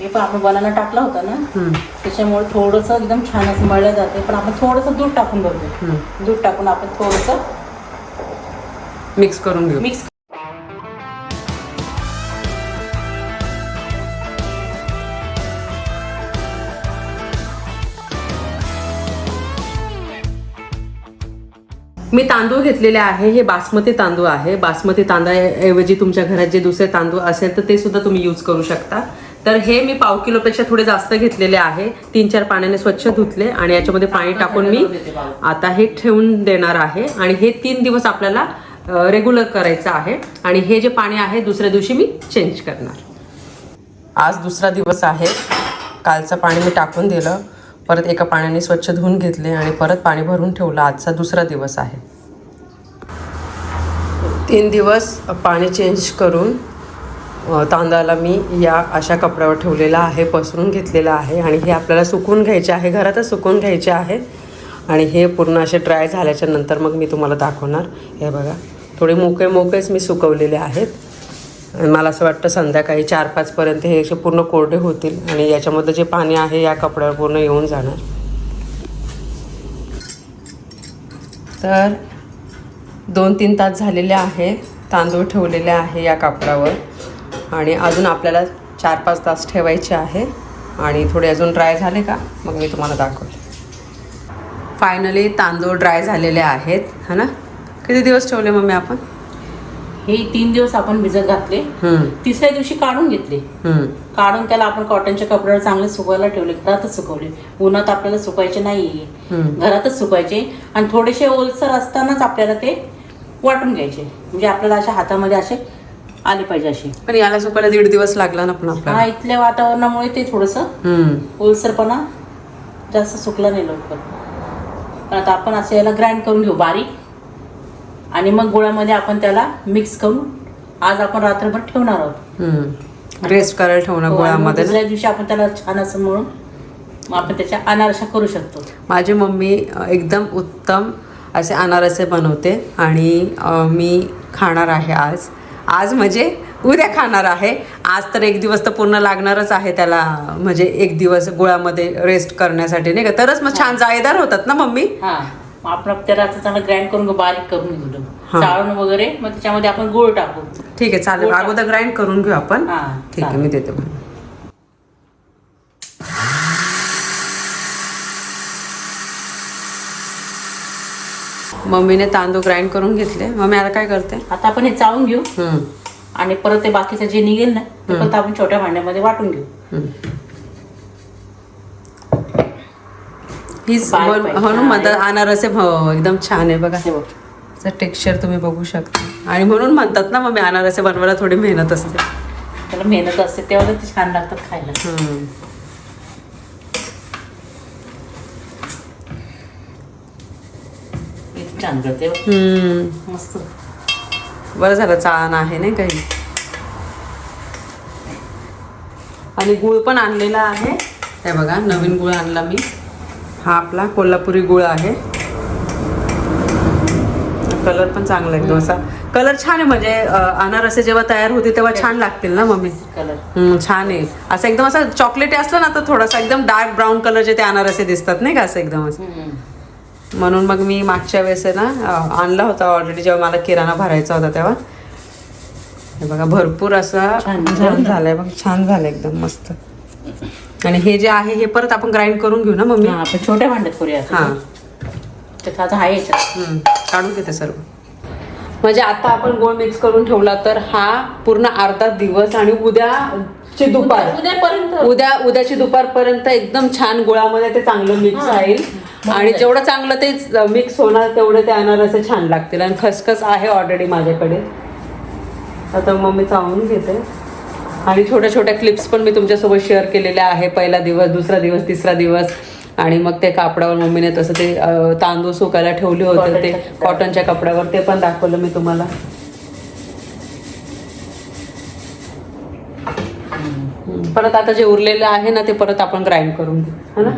हे पण आपण बनाना टाकला होता ना? त्याच्यामुळे थोडंसं एकदम छान असं मळलं जाते. पण आपण थोडंसं दूध टाकून बघू. हम्म. दूध टाकून आपण थोडंसं मिक्स करून घेऊ. मिक्स मी तांदूळ घेतलेले आहे. हे बासमती तांदूळ आहे. बासमती तांदळाऐवजी तुमच्या घरात जे दुसरे तांदूळ असेल तर ते सुद्धा तुम्ही यूज करू शकता. तर हे मी पाव किलोपेक्षा थोडे जास्त घेतलेले आहे. तीन चार पाण्याने स्वच्छ धुतले आणि याच्यामध्ये पाणी टाकून मी आता हे ठेवून देणार आहे. आणि हे तीन दिवस आपल्याला रेग्युलर करायचं आहे. आणि हे जे पाणी आहे दुसऱ्या दिवशी मी चेंज करणार. आज दुसरा दिवस आहे. कालचं पाणी मी टाकून दिलं. परत एका पाण्याने स्वच्छ धुवून घेतले आणि परत पाणी भरून ठेवलं. आजचा दुसरा दिवस आहे. तीन दिवस पाणी चेंज करून तांदळाला मी या अशा कपड्यावर ठेवलेला आहे पसरून घेतलेला आहे आणि हे आपल्याला सुकवून घ्यायचे आहे घरातच सुकून घ्यायचे आहे. आणि हे पूर्ण असे ड्राय झाल्याच्यानंतर मग मी तुम्हाला दाखवणार. हे बघा थोडे मोकळे मोकळेच मी सुकवलेले आहेत. आणि मला असं वाटतं संध्याकाळी चार पाचपर्यंत हे असे पूर्ण कोरडे होतील आणि याच्यामध्ये जे पाणी आहे या कपड्यावर पूर्ण येऊन जाणार. तर दोन तीन तास झालेले आहे तांदूळ ठेवलेले आहे या कापडावर आणि अजून आपल्याला चार पाच तास ठेवायचे आहे. आणि थोडे अजून ड्राय झाले का? मग मी तुम्हाला दाखवते. फायनली तांदूळ ड्राय झालेले आहेत. हा ना? किती दिवस ठेवले मम्मी आपण? हे तीन दिवस आपण भिजत घातले. तिसऱ्या दिवशी काढून घेतले. काढून त्याला आपण कॉटनच्या कपड्यावर चांगले सुकवायला ठेवले. घरातच सुकवले. उन्हात आपल्याला सुकायचे नाही. घरातच सुकायचे. आणि थोडेसे ओलसर असतानाच आपल्याला ते वाटून घ्यायचे. म्हणजे आपल्याला अशा हातामध्ये असे आले पाहिजे असे पण याला सुकायला दीड दिवस लागला ना पण हा आपल्याला इथल्या वातावरणामुळे ते थोडंसं हम्म, ओलसरपणा जास्त सुकला नाही लवकर. पण आता आपण असं याला ग्राइंड करून घेऊ बारीक. आणि मग गोळ्यामध्ये आपण त्याला मिक्स करून आज आपण रात्रभर ठेवणार आहोत. हम्म. रेस्ट करायला ठेवणं हो, आणि मग गोळ्यामध्ये. दुसऱ्या दिवशी आपण त्याला छान असं म्हणून मग आपण त्याच्या अनारशा करू शकतो. माझी मम्मी अ, एकदम उत्तम असे अनारसे बनवते आणि अ, मी खाणार आहे आज. आज म्हणजे उद्या खाणार आहे. आज तर एक दिवस तर पूर्ण लागणारच आहे त्याला. म्हणजे एक दिवस गोळ्यामध्ये रेस्ट करण्यासाठी नाही का? तरच मग छान जाळीदार होतात ना मम्मी? हा. मग आपण त्याला आता चांगलं ग्राइंड करून घेऊ, बारीक करून घेऊ हा. चाळून वगैरे मग त्याच्यामध्ये आपण गुळ टाकू. ठीक आहे चालेल. अगोदर ग्राइंड करून घेऊ आपण. हा, ठीक आहे. मी देते मग. मम्मीने तांदूळ ग्राइंड करून घेतले. मम्मी आता काय करते? आता आपण हे चाळून घेऊ. आणि परत ते बाकीचं जे निघेल ना ते परत आपण छोट्या भांड्यामध्ये वाटून घेऊ. हीच म्हणतात अनारसे हो, एकदम छान आहे बघा. हे बघ. टेक्स्चर तुम्ही बघू शकता. आणि म्हणून म्हणतात ना मम्मी अनारसे बनवायला थोडी मेहनत असते. त्याला मेहनत असते तेव्हा ते छान लागतात खायला हम्म. इतकं छान करते बघ. हम्म. मस्त. बरं झालं चाळण आहे नाही काही आणि गुळ पण आणलेला आहे. हे बघा नवीन गुळ आणला मी. हा आपला कोल्हापुरी गुळ आहे. कलर पण चांगला एकदम असा. कलर छान आहे म्हणजे अनारसे जेव्हा तयार होते तेव्हा छान लागतील ना मम्मी? कलर हम्म, छान आहे. असं एकदम असं चॉकलेटी असलं ना तर थोडासा एकदम डार्क ब्राऊन कलरचे ते अनारसे दिसतात नाही का? असं एकदम असं. म्हणून मग मी मागच्या वेळेस ना आणला होता ऑलरेडी जेव्हा मला किराणा भरायचा होता तेव्हा. हे बघा भरपूर असा छान झालाय बघ छान झालं एकदम मस्त. आणि हे जे आहे हे परत आपण ग्राइंड करून घेऊ ना मम्मी? आपण छोट्या भांड्यात करूया. हा. त्याचा आता आहे काढून घेते सर्व. म्हणजे आता आपण गोळ मिक्स करून ठेवला तर हा पूर्ण अर्धा दिवस आणि उद्याची दुपार. उद्यापर्यंत. उद्या उद्याची दुपारपर्यंत एकदम छान गुळामध्ये ते चांगलं मिक्स. राहील. आणि जेवढं चांगलं ते मिक्स होणार तेवढे ते अनारसे छान लागतील. आणि खसखस आहे ऑलरेडी माझ्याकडे. आता मम्मी चावून घेते. आणि छोट्या छोट्या क्लिप्स पण मी तुमच्यासोबत शेअर केलेल्या आहे पहिला दिवस दुसरा दिवस तिसरा दिवस. आणि मग ते कापडावर मम्मीने तसं ते तांदूळ सुकायला ठेवले होते. ते कॉटनच्या कपड्यावर. ते पण दाखवलं मी तुम्हाला. परत आता जे उरलेलं आहे ना ते परत आपण ग्राइंड करून घेऊ. है ना?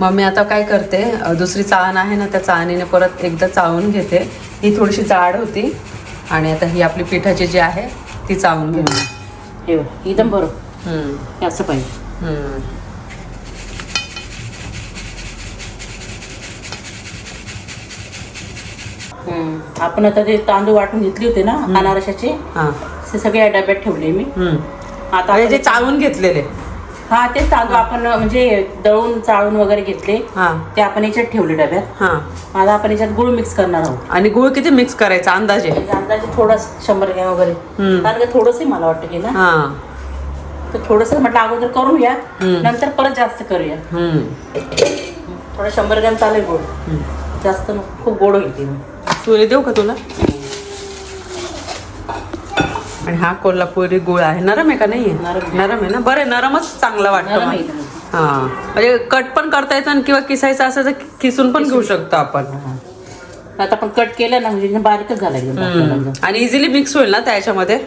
मग मी आता काय करते? दुसरी चाळण आहे ना त्या चाळणीने परत एकदा चाळून घेते. ही थोडीशी जाड होती आणि आता ही आपली पिठाची जी आहे ती चाळून घेते. हे एकदम बरोबर असं पाहिजे. आपण आता ते तांदूळ वाटून घेतले होते ना अनारशाचे हा. ते सगळे या डब्यात ठेवले मी. आता आणि जे चाळून घेतलेले. हा तेच तांदूळ आपण म्हणजे दळून चाळून वगैरे घेतले हा. ते आपण याच्यात ठेवले डब्यात. हा. आता आपण याच्यात गुळ मिक्स करणार आहोत. आणि गुळ किती मिक्स करायचा अंदाजे? म्हणजे अंदाजे थोडस शंभर ग्रॅम वगैरे. हम्म. कारण का थोडंसं मला वाटतं की ना? हा. तर थोडस म्हटलं अगोदर करूया. नंतर परत जास्त करूया. हम्म. थोडं शंभर ग्रॅम चालेल गोड. जास्त नको, खूप गोड होईल ती. मग. तुरी देऊ का तुला? आणि हा कोल्हापुरी गुळ आहे. नरम आहे का नाही नरम. आहे. ना? बरं आहे, नरमच चांगला वाटतं. हा. म्हणजे कट पण करता येतं आणि किंवा किसायचं असं तर किसून पण घेऊ शकतो आपण. आता आपण कट केलं ना म्हणजे बारीकच झाला. आणि इझिली मिक्स होईल ना त्याच्यामध्ये.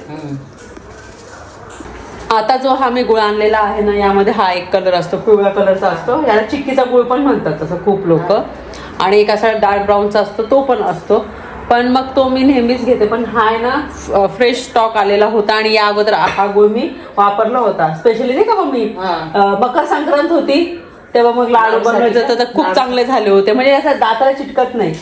आता जो हा मी गुळ आणलेला आहे ना यामध्ये हा एक कलर असतो पिवळ्या कलरचा असतो. याला चिक्कीचा गुळ पण म्हणतात तसं खूप लोक. आणि एक असा डार्क ब्राऊनचा असतो तो पण असतो. पण मग तो मी नेहमीच घेते. पण हा आहे ना फ्रेश स्टॉक आलेला होता आणि या अगोदर हा गुळ मी वापरला होता. स्पेशली नाही का मम्मी मकर संक्रांत होती तेव्हा मग लाडू बनवायचं तर? खूप. चांगले झाले होते. म्हणजे असं दाताला चिटकत नाही.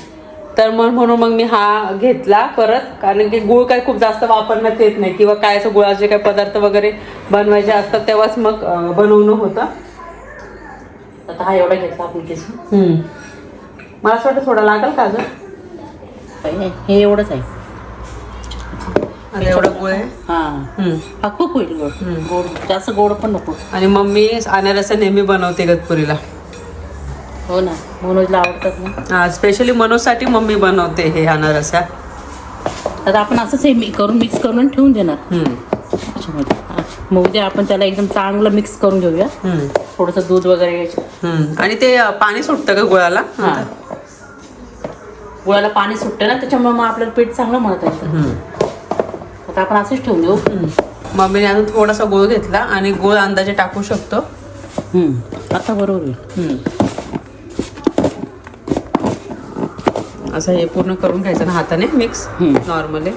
तर मग म्हणून मग मी हा घेतला परत. कारण की गुळ काय खूप जास्त वापरण्यात येत नाही. किंवा काय असं गुळाचे काय पदार्थ वगैरे बनवायचे असतात तेव्हाच मग बनवणं होतं. आता हा एवढा घेतला आपण. मला असं वाटतं थोडा लागेल का अजून? हे हे एवढंच आहे. आता एवढा गुळ आहे? हा. हम्म. हा खूप होईल गोड. गोड जास्त गोड पण नको. आणि मम्मी अनारसा नेहमी बनवते गतपुरीला हो ना मनोजला आवडतात ना. हा स्पेशली मनोजसाठी मम्मी बनवते हे अनारसा आता आपण असंच हे मी- करून मिक्स करून ठेवून देणार. हम्म. त्याच्यामध्ये हा. मग उद्या आपण त्याला एकदम चांगलं मिक्स करून घेऊया. हम्म. थोडंसं दूध वगैरे हम्म. आणि ते अं, पाणी सुटतं का गुळाला? हा. गुळाला पाणी सुटतं ना त्याच्यामुळे मग आपल्याला पीठ चांगलं म्हणत येतं. आता आपण असंच ठेवून देऊ. मम्मीने अजून थोडासा गुळ घेतला आणि गुळ अंदाजे टाकू शकतो. आता बरोबर. असं हे पूर्ण करून घ्यायचं ना हाताने मिक्स. नॉर्मली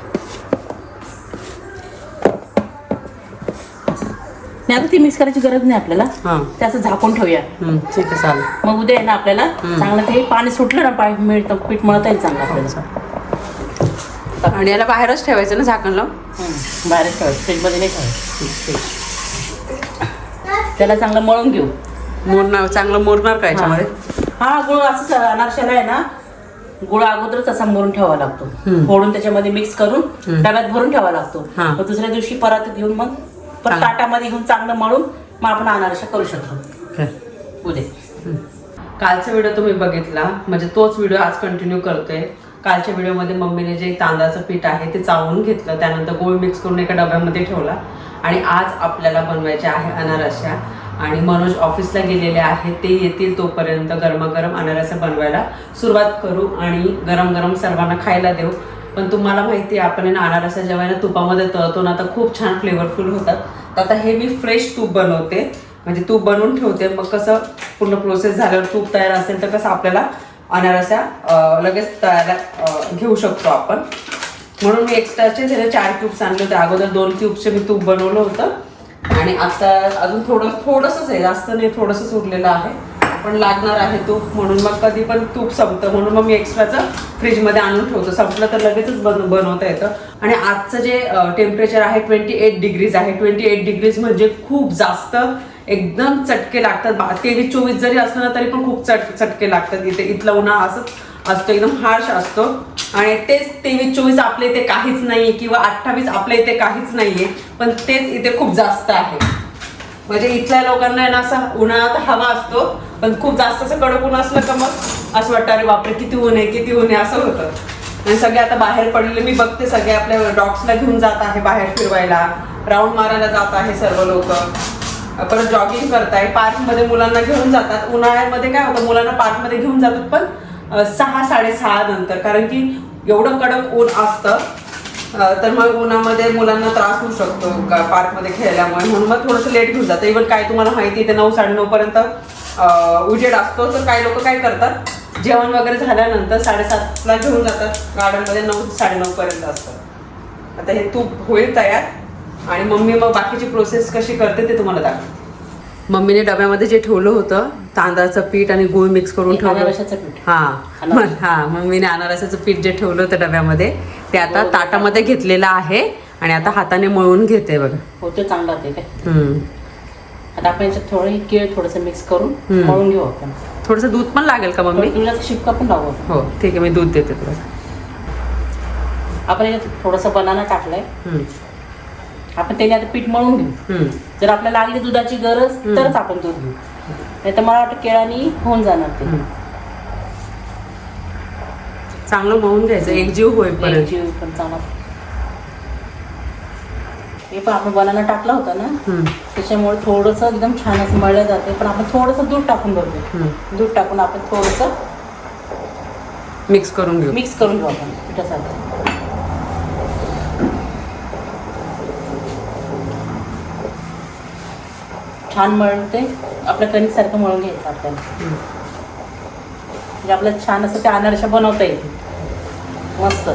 नाही आता ती मिक्स करायची गरज नाही आपल्याला. हां. ते असं झाकून ठेवूया. हम्म, ठीक आहे चालेल. मग उद्या आहे ना आपल्याला चांगलं ते पाणी सुटलं ना पाणी मिळतं पीठ मळता येईल चांगलं आपल्याला. आणि याला बाहेरच ठेवायचं ना झाकण लावून हम्म. बाहेरच ठेवायचं फ्रीजमध्ये नाही ठेवायचं. त्याला चांगलं मळून घेऊ. मोडणार चांगलं मोडणार का याच्यामध्ये? हा. गुळ असंच अनारशाला आहे ना गुळ अगोदरच असा मोरून ठेवावा लागतो. फोडून त्याच्यामध्ये मिक्स करून डब्यात भरून ठेवावा लागतो. हा. मग दुसऱ्या दिवशी परत घेऊन मग चांगलं. ताटामध्ये घेऊन चांगलं मळून मग आपण अनारशा करू शकतो. उद्या. कालचा व्हिडिओ तुम्ही बघितला म्हणजे तोच व्हिडिओ आज कंटिन्यू करतोय. कालच्या व्हिडिओमध्ये मम्मीने जे तांदळाचं पीठ आहे ते चावून घेतलं त्यानंतर गोळ मिक्स करून एका डब्यामध्ये ठेवला. आणि आज आपल्याला बनवायचे आहे अनारस्या. आणि मनोज ऑफिसला गेलेले आहेत ते येतील तोपर्यंत गरमागरम अनारस्या बनवायला सुरुवात करू आणि गरम गरम सर्वांना खायला देऊ. पण तुम्हाला माहिती आहे आपण ना अनारसा जेव्हा ना तुपामध्ये तळतो ना तर खूप छान फ्लेवरफुल होतात. तर आता हे मी फ्रेश तूप बनवते. म्हणजे तूप बनवून ठेवते. मग कसं पूर्ण प्रोसेस झाल्यावर तूप तयार असेल तर कसं आपल्याला अनारसा लगेच तयार घेऊ शकतो आपण. म्हणून मी एक्स्ट्राचे त्याचे चार क्यूब्स आणले होते. अगोदर दोन क्यूबचे मी तूप बनवलं होतं. आणि आता अजून थोडं थोडंसंच आहे. जास्त नाही थोडंसंच उरलेलं आहे. पण लागणार आहे तूप म्हणून. मग कधी पण तूप संपतं. म्हणून मग मी एक्स्ट्राचं फ्रीजमध्ये आणून ठेवतो. संपलं तर लगेचच बन बनवता येतं. आणि आजचं जे टेम्परेचर आहे ट्वेंटी एट डिग्रीज आहे. ट्वेंटी एट डिग्रीज म्हणजे खूप जास्त एकदम चटके लागतात. तेवीस चोवीस जरी असलं ना तरी पण खूप चट चटके लागतात. इथे इथला उन्हाळा असंच असतो. एकदम हार्श असतो. आणि तेच तेवीस चोवीस आपल्या इथे काहीच नाहीये किंवा अठ्ठावीस आपल्या इथे काहीच नाहीये. पण तेच इथे खूप जास्त आहे. म्हणजे इथल्या लोकांना आहे ना असा उन्हाळ्यात हवा असतो. पण खूप जास्त असं कडक ऊन असलं का मग असं वाटतं अरे बापरे किती ऊन आहे किती ऊन आहे असं होतं. आणि सगळे आता बाहेर पडलेले मी बघते सगळे आपल्या डॉग्सला घेऊन जात आहे बाहेर फिरवायला. राऊंड मारायला जात आहे सर्व लोक. परत जॉगिंग करताय. पार्कमध्ये मुलांना घेऊन जातात. उन्हाळ्यामध्ये काय होतं मुलांना पार्कमध्ये घेऊन जातात पण सहा साडेसहा नंतर. कारण की एवढं कडक ऊन असतं तर मग उन्हामध्ये मुलांना त्रास होऊ शकतो पार्कमध्ये खेळल्यामुळे. म्हणून मग थोडंसं लेट घेऊन जातं इव्हन काय तुम्हाला माहिती आहे नऊ साडेनऊ पर्यंत उजेड असतो तर काही लोक काय करतात? जेवण वगैरे झाल्यानंतर साडेसातला घेऊन जातात. गार्डनमध्ये नऊ साडेनऊ पर्यंत असतं. आता हे तूप होईल तयार. आणि मम्मी मग बाकीची प्रोसेस कशी करते ते तुम्हाला दाखवते. मम्मीने डब्यामध्ये जे ठेवलं होतं तांदळाचं पीठ आणि गुळ मिक्स करून ठेवलं. हा. हा मम्मीने अनारसाचं पीठ जे ठेवलं होतं डब्यामध्ये ते आता ताटामध्ये घेतलेलं आहे आणि आता हाताने मळून घेते बघा. हो ते चांगलं होते काय हम्म. आता आपण याच्यात थोडं केळ थोडंसं मिक्स करून. मळून घेऊ आपण थोडंसं दूध पण लागेल का मम्मी दुधाचा शिपका पण लावू आपण. हो ठीक आहे मी दूध देते तुला आपण याच्यात थोडंसं बनाना टाकलंय हम्म. आपण त्याने आता पीठ मळून घेऊ हम्म. जर आपल्याला लागली दुधाची गरज तरच आपण दूध घेऊ नाही तर मला वाटतं केळानी होऊन जाणार ते. चांगलं मळून घ्यायचं एकजीव एक होईपर्यंत जीव पण चांगला हे पण आपण बनाना टाकला होता ना. त्याच्यामुळे थोडंसं एकदम छान असं मळलं जाते. पण आपण थोडंसं दूध टाकून बघू. दूध टाकून आपण थोडंसं मिक्स करून घेऊ. मिक्स करून घेऊ आपण पिठासाठी. छान मळते. आपल्या कणिकसारखं मळून घ्यायचं आपल्याला. म्हणजे आपल्याला छान असं त्या अनारशा बनवता येते मस्त.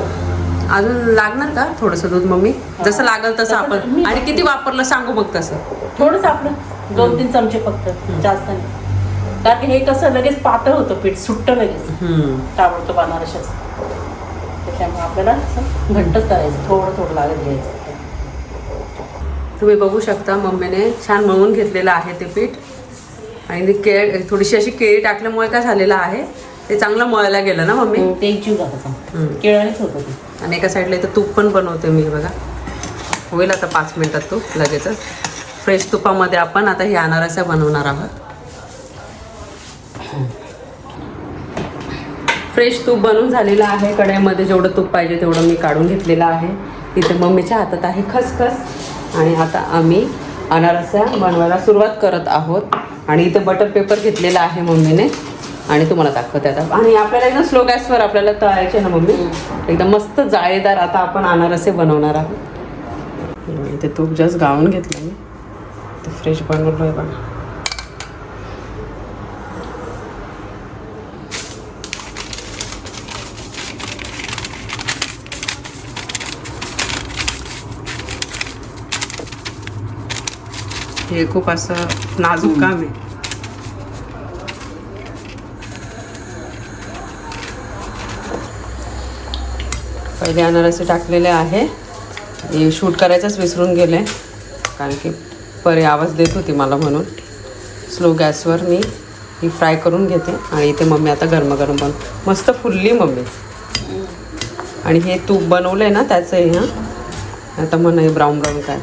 अजून लागणार का थोडंसं दूध मम्मी? जसं लागल तसं आपण. आणि किती वापरलं सांगू मग तसं. थोडंसं आपलं दोन तीन चमचे फक्त जास्त नाही. कारण की हे कसं लगेच पातळ होतं पीठ सुट्ट लगेच. हम्म. ताबडतोब अनारशाचं त्याच्यामुळे आपल्याला घट्टच करायचं थोडं थोडं लागत घ्यायचं. तुम्ही बघू शकता मम्मीने छान मळून घेतलेलं आहे ते पीठ. आणि केळ थोडीशी अशी केळी टाकल्यामुळे काय झालेलं आहे ते चांगलं मळायला गेलं ना मम्मी? ते जीव हम्म. केळानेच होतं ते. आणि एका साईडला इथं तूप पण बनवते मी बघा. होईल आता पाच मिनिटात तूप लगेचच. फ्रेश तुपामध्ये आपण आता हे अनारस्या बनवणार आहोत. फ्रेश तूप बनवून झालेलं आहे कढईमध्ये जेवढं तूप पाहिजे तेवढं मी काढून घेतलेलं आहे. इथे मम्मीच्या हातात आहे खसखस आणि आता आम्ही अनारस्या बनवायला सुरुवात करत आहोत. आणि इथे बटर पेपर घेतलेला आहे मम्मीने. आणि तुम्हाला दाखवते आता. आणि आपल्याला एकदम स्लो गॅसवर आपल्याला तळायचे ना मम्मी? एकदम मस्त जाळीदार आता आपण अनारसे बनवणार आहोत. इथे तूप जस्ट गाळून घेतलं मी. ते फ्रेश बनवलं आहे बघा. हे खूप असं नाजूक काम आहे. पहिले अनारसे टाकलेले आहे. हे शूट करायचंच विसरून गेले. कारण की परे आवाज देत होती मला म्हणून. स्लो गॅसवर मी ही फ्राय करून घेते. आणि इथे मम्मी आता गरमागरम बन मस्त फुलली मम्मी. आणि हे तूप बनवलं आहे ना त्याचं हे? हां आता म्हणा हे ब्राऊन ब्राऊन काय.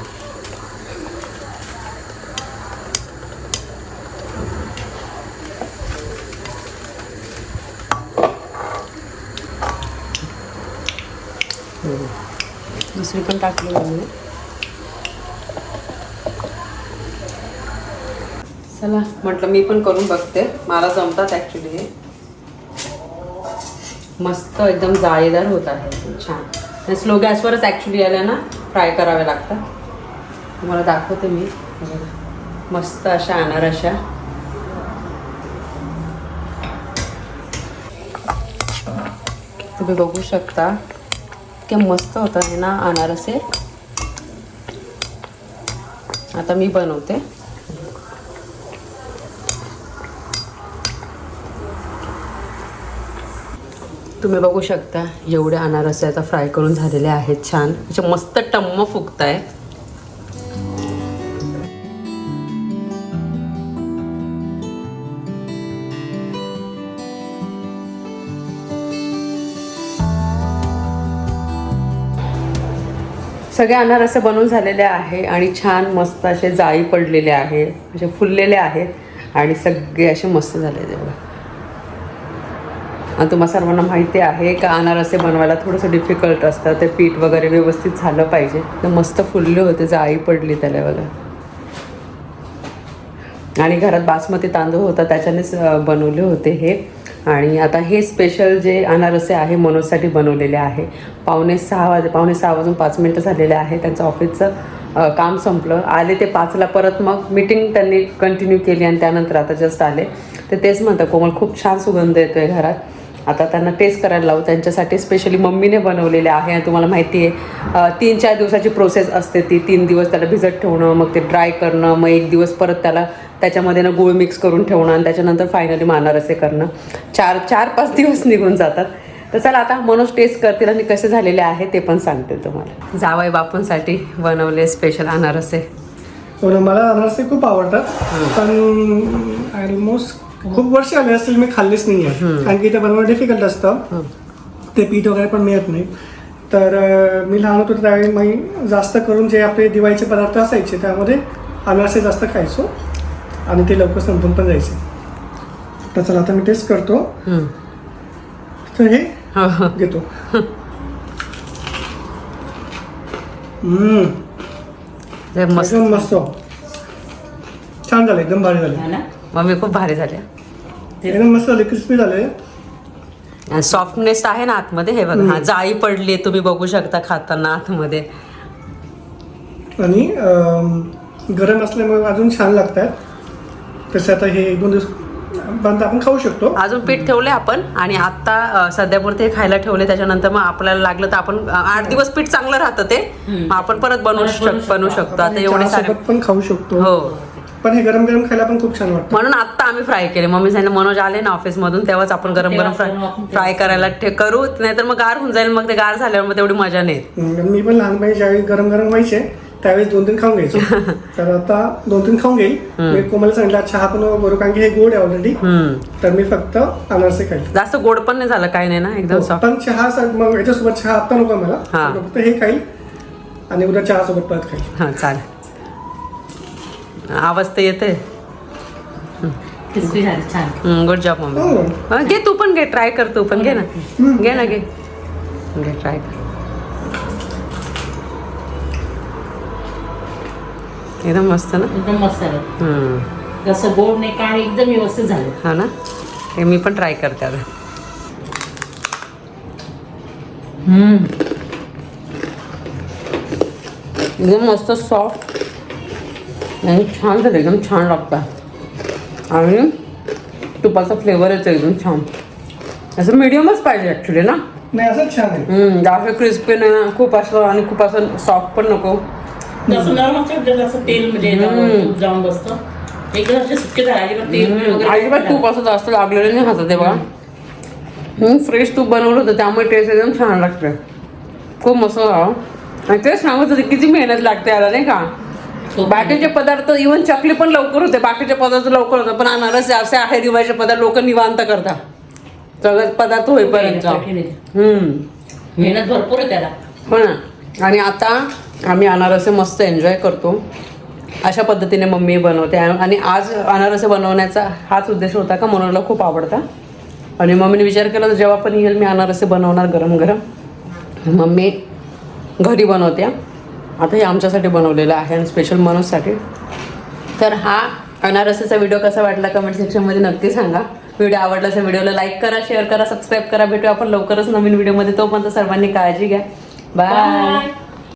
दुसरी पण टाकली मम्मी चला म्हटलं मी पण करून बघते. मला जमतात ॲक्च्युली हे मस्त एकदम जाळीदार होत आहे. छान. आणि स्लो गॅसवरच ॲक्च्युली याला ना फ्राय करावे लागतात. तुम्हाला दाखवते मी. मस्त अशा आणणार अशा तुम्ही बघू शकता. इतके मस्त होतात हे ना अनारसे. आता मी बनवते. तुम्ही बघू शकता एवढे अनारसे आता फ्राय करून झालेले आहेत छान. असे मस्त टम्म फुगत आहे सगळे अनारसे बनवून झालेले आहे आणि छान मस्त असे जाळी पडलेले आहे असे फुललेले आहेत आणि सगळे असे मस्त झालेले बघा. आणि तुम्हाला सर्वांना माहिती आहे का अनारसे बनवायला थोडंसं डिफिकल्ट असतं ते पीठ वगैरे व्यवस्थित झालं पाहिजे. तर मस्त फुलले होते जाळी पडली त्याला बघा. आणि घरात बासमती तांदूळ होता त्याच्यानेच बनवले होते हे. आणि आता हे स्पेशल जे अनारसे आहे मनोजसाठी बनवलेले आहे. पावणे सहा वाजे पावणे सहा वाजून पाच मिनटं झालेले आहे. त्यांचं ऑफिसचं काम संपलं. आले ते पाचला परत मग मीटिंग त्यांनी कंटिन्यू केली आणि त्यानंतर आता जस्ट आले. तर तेच म्हणतात कोमल खूप छान सुगंध येतो आहे घरात. आता त्यांना टेस्ट करायला लावू. त्यांच्यासाठी स्पेशली मम्मीने बनवलेले आहे आणि तुम्हाला माहिती आहे तीन चार दिवसाची प्रोसेस असते ती. तीन दिवस त्याला भिजत ठेवणं मग ते ड्राय करणं मग एक दिवस परत त्याला त्याच्यामध्ये ना गुळ मिक्स करून ठेवणं आणि त्याच्यानंतर फायनली मानार असे करणं. चार चार पाच दिवस निघून जातात. तर चला आता मनोज टेस्ट करतील आणि कसे झालेले आहे ते पण सांगतील तुम्हाला. जावई बापूंसाठी बनवले स्पेशल अनारसे. हो मला अनारसे खूप आवडतात. पण ऑलमोस्ट खूप वर्ष आले असतील मी खाल्लीच नाही आहे कारण की ते बनवणं डिफिकल्ट असतं. ते पीठ वगैरे पण मिळत नाही. तर मी लहान होतो त्यावेळी मी जास्त करून जे आपले दिवाळीचे पदार्थ असायचे त्यामध्ये अनारसे जास्त खायचो. आणि ते लवकर संपून पण जायचे. तर चला आता मी टेस्ट करतो. तर हे. घेतो. एकदम मस्त. छान झालं एकदम भारी झाले. है ना? मम्मी खूप भारी झाले. एकदम मस्त झाले क्रिस्पी झाले. सॉफ्टनेस आहे ना आतमध्ये हे बघा हा जाळी पडली तुम्ही बघू शकता खाताना आतमध्ये. आणि गरम असल्यामुळे अजून छान लागतात. तसे आता हे एक दोन दिवस पर्यंत आपण खाऊ शकतो. अजून पीठ ठेवले आपण आणि आता सध्यापुरते हे खायला ठेवले त्याच्यानंतर मग आपल्याला लागलं तर आपण आठ दिवस पीठ चांगलं राहतं ते. मग आपण परत बनवू परत बनवू शक बनवू शकतो. आता एवढे सारे पण खाऊ शकतो. हो. पण हे गरम गरम खायला पण खूप छान वाटतं. म्हणून आता आम्ही फ्राय केले. मम्मी सांगितलं मनोज आले ना ऑफिस मधून तेव्हाच आपण गरम गरम फ्राय फ्राय करायला ठे- करू. नाहीतर मग गार होऊन जाईल मग ते गार झाल्यावर मग तेवढी मजा नाही मी पण लहानपणी ज्यावेळी गरम गरम व्हायचे त्यावेळेस दोन तीन खाऊन घ्यायचो. तर आता दोन तीन खाऊन घेईल. मी कोमला सांगितलं चहा पण बरोबर कारण की हे गोड आहे ऑलरेडी तर मी फक्त अनारसे खाईल. जास्त गोड पण नाही झालं काही नाही ना एकदम सॉफ्ट पण चहा मग याच्यासोबत चहा आता नको मला. हा. फक्त हे खाईल आणि उद्या चहा सोबत परत खाईल. हा चालेल. आवाज तर येते गुड जॉब मम्मी. हो. हा, घे तू पण घे ट्राय कर तू पण. घे ना. घे ना घे. घे ट्राय कर. एकदम मस्त ना? एकदम मस्त झालं हम्म. जसं गोड नाही काय एकदम व्यवस्थित झालं. हा ना? हे मी पण ट्राय करते आता. हम्म. एकदम मस्त सॉफ्ट आणि छान झालं एकदम छान लागतं. आणि तुपाचा फ्लेवर येतो एकदम छान. असं मिडियमच पाहिजे ॲक्च्युली ना? नाही असंच छान आहे. हम्म, जास्त क्रिस्पी नाही ना खूप असं आणि खूप असं सॉफ्ट पण नको. जसं नरम असतं जसं तेल म्हणजे तूप जाऊन बसतं. एकदम असे सुके झाले अजिबात तेल हम्म, वगैरे अजिबात तूप असं जास्त लागलेलं नाही हातात तेव्हा. फ्रेश तूप बनवलं होतं त्यामुळे टेस्ट एकदम छान लागते खूप मस्त आणि तेच सांगत होते किती मेहनत लागते याला नाही का? खूप बाकीचे पदार्थ इव्हन चकली पण लवकर होते बाकीचे पदार्थ लवकर होते पण अनारस असे आहे दिवाळीचे पदार्थ लोक निवांत करतात. सगळे पदार्थ होईपर्यंत. मेहनत भरपूर आहे त्याला. हो ना. आणि आता आम्ही अनारसे मस्त एन्जॉय करतो. अशा पद्धतीने मम्मी बनवते. आणि आज अनारसे बनवण्याचा हाच उद्देश होता का? मनोरला खूप आवडता. आणि मम्मीने विचार केला तर जेव्हा पण येईल मी अनारसे बनवणार गरम गरम. मम्मी घरी बनवते आता हे आमच्यासाठी बनवलेलं आहे आणि स्पेशल मनोजसाठी. तर हा अनारसेचा व्हिडिओ कसा वाटला कमेंट सेक्शनमध्ये नक्की सांगा. व्हिडिओ आवडला असेल व्हिडिओला लाईक करा शेअर करा सबस्क्राईब करा. भेटू आपण लवकरच नवीन व्हिडिओमध्ये तोपर्यंत सर्वांनी काळजी घ्या. Bye.